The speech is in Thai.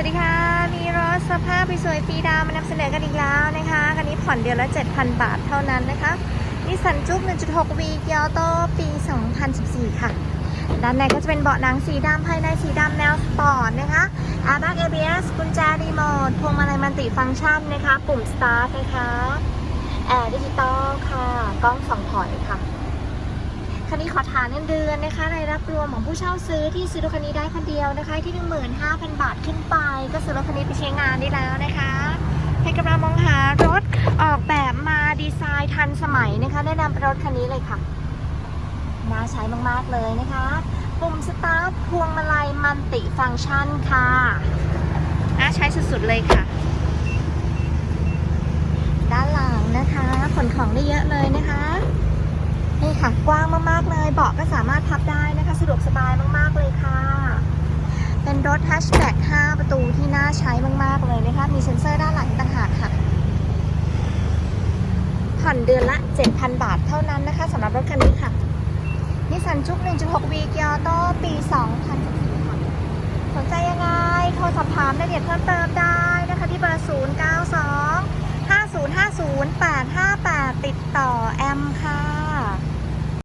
วัสดีค่ะ มีรถสภาพสวยปีดาวมานำเสนอกันอีกแล้วนะคะคันนี้ผ่อนเดือนละ 7,000 บาทเท่านั้นนะคะนิสสันจุก 1.6 V เกียวโตปี 2014 ค่ะ ด้านในก็จะเป็นเบาะหนังสีดำภายในสีดำแนวสปอร์ตนะคะแอร์บ็กเอ ABS กุญแจรีโมทพวงมาลัยมัลติฟังก์ชันนะคะ ปุ่ม Start นะคะ แอร์ดิจิตอลค่ะ กล้องสองถอยค่ะ คันนี้ขอฐานเงินเดือนนะคะรายรับรวมของผู้เช่าซื้อที่ซื้อรถคันนี้ได้คันเดียวนะคะ ที่ 15,000 บาทขึ้นไป ก็ซื้อรถคันนี้ไปใช้งานได้แล้วนะคะให้กำลังมองหารถออกแบบมาดีไซน์ทันสมัยนะคะแนะนำเป็นรถคันนี้เลยค่ะน่าใช้มากๆเลยนะคะปุ่มสตาร์ทพวงมาลัยมัลติฟังก์ชันค่ะน่าใช้สุดๆเลยค่ะ ด้านหลังนะคะขนของได้เยอะเลยนะคะ นี่ ค่ะ กว้างมากๆเลยเบาะก็สามารถพับได้นะคะ สะดวกสบายมากๆเลยค่ะ เป็นรถแฮชแบ็ก5ประตูที่น่าใช้มากๆเลยนะคะ มีเซ็นเซอร์ด้านหลังต่างหากค่ะผ่อนเดือนละ 7,000 บาทเท่านั้นนะคะสำหรับรถคันนี้ค่ะนิสสันจุก 1.6 V เกียร์โตปี 2014ค่ะสนใจยังไง โทรสอบถามรายละเอียดเพิ่มเติมได้นะคะที่เบอร์ 092 5050 858 ติดต่อแอมค่ะ